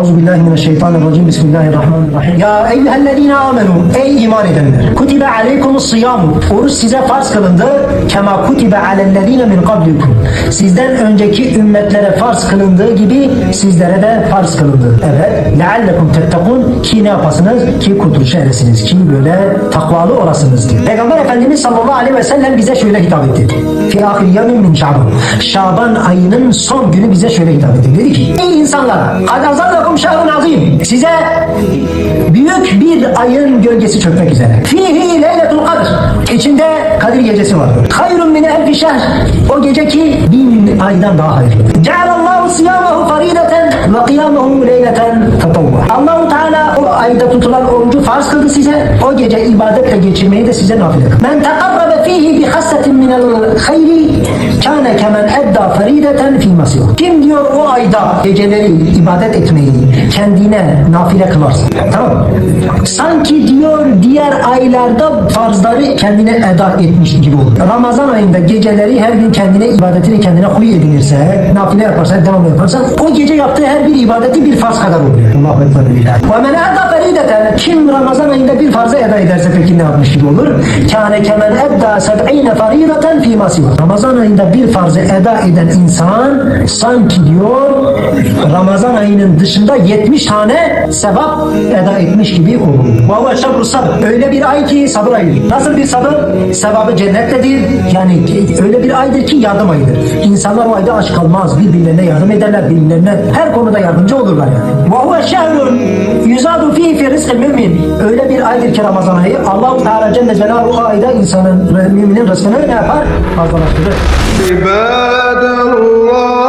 Euzu billahi mineşşeytanirracim. Bismillahirrahmanirrahim. Ya eyyühellezine amenu. Ey iman edenler. Kutibe aleykumus siyamu. Oruç size farz kılındı. Kema kutibe alellezine min kablikum. Sizden önceki ümmetlere farz kılındığı gibi sizlere de farz kılındı. Evet. Leallekum tettekun ki ne yapasınız? Ki kurtuluşa eresiniz. Ki böyle takvalı olasınız diye. Peygamber Efendimiz sallallahu aleyhi ve sellem bize şöyle hitap etti. Fi ahir yamin min şaban. Şaban ayının son günü bize şöyle hitap etti. Dedi ki ey insanlar kad azallakum şahrun azim. Size büyük bir ayın gölgesi çökmek üzere. Fihi leyletul kadr. İçinde Kadir gecesi var. Hayrun min elfi şehr. O geceki bin aydan daha hayırlı. Cealallahu siyamahu farideten ve kıyamahu leyleten tatavva. Allahu Teala o ayda tutulan orucu farz kıldı size. O gece ibadetle geçirmeyi de size nafile kıldı. Men tekarrabe fihi bi hassetin minel hayri kâne kemen edda farideten fi masih. Kim diyor o ayda geceleri ibadet etmeyi kendine nafile kılarsın. Tamam? Sanki diyor diğer aylarda farzları kendine eda etmiş gibi olur. Ramazan ayında geceleri her gün kendine ibadetini kendine huy edinirse, nafile yaparsa, devam yaparsa o gece yaptığı her bir ibadeti bir farz kadar oluyor. Allahu Ekber. Ve men eda ferideten kim Ramazan ayında bir farzı eda ederse peki ne yapmış gibi olur? Kâne kemen edda seb'ine farideten fî masivâ. Ramazan ayında bir farzı eda eden insan sanki diyor Ramazan ayının dışında 70 tane sevap eda etmiş gibi olur. Valla şabrı sabır. Öyle bir ay ki sabır ayı. Nasıl bir sabır? Sevabı cennettedir. Yani öyle bir aydır ki yardım ayıdır. İnsanlar o ayda aç kalmaz. Birbirlerine yardım ederler. Birbirlerine her konuda yardımcı olurlar yani. Valla şabrı yüzadu fihi rizkil mümin. Öyle bir aydır ki Ramazan ayı. Allah-u Teala Celle Celaluhu o ayda insanın, müminin rızkını ne yapar? Fazlalaştırır. İbadallah